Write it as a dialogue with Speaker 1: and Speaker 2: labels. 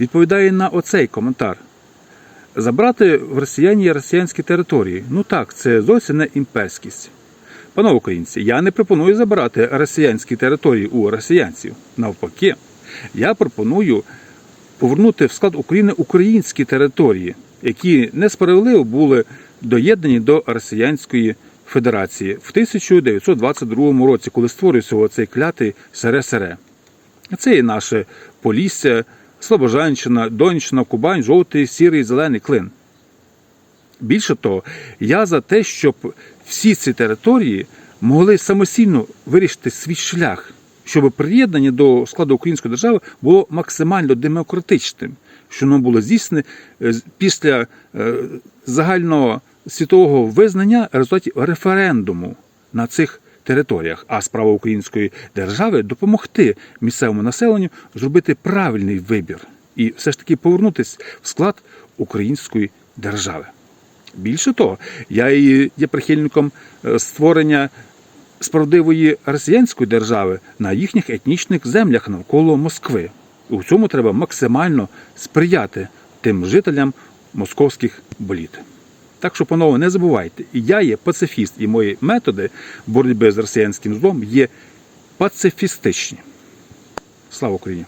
Speaker 1: відповідає на оцей коментар. Забрати в росіяні росіянські території. Ну так, це зовсім не імперськість. Панове українці, я не пропоную забирати росіянські території у росіянців. Навпаки, я пропоную повернути в склад України українські території, які несправедливо були доєднані до Росіянської Федерації в 1922 році, коли створився цей клятий СРСР. Це і наше Полісся, Слобожанщина, Донеччина, Кубань, жовтий, сірий, зелений клин. Більше того, я за те, щоб всі ці території могли самостійно вирішити свій шлях, щоб приєднання до складу української держави було максимально демократичним, що воно було здійснене е, після е, загального світового визнання результатів референдуму на цих територіях. А справа української держави допомогти місцевому населенню зробити правильний вибір і все ж таки повернутися в склад української держави. Більше того, я і є прихильником е, створення справедливої росіянської держави на їхніх етнічних землях навколо Москви. У цьому треба максимально сприяти тим жителям московських боліт. Так що, панове, не забувайте, я є пацифіст, і мої методи боротьби з росіянським злом є пацифістичні. Слава Україні!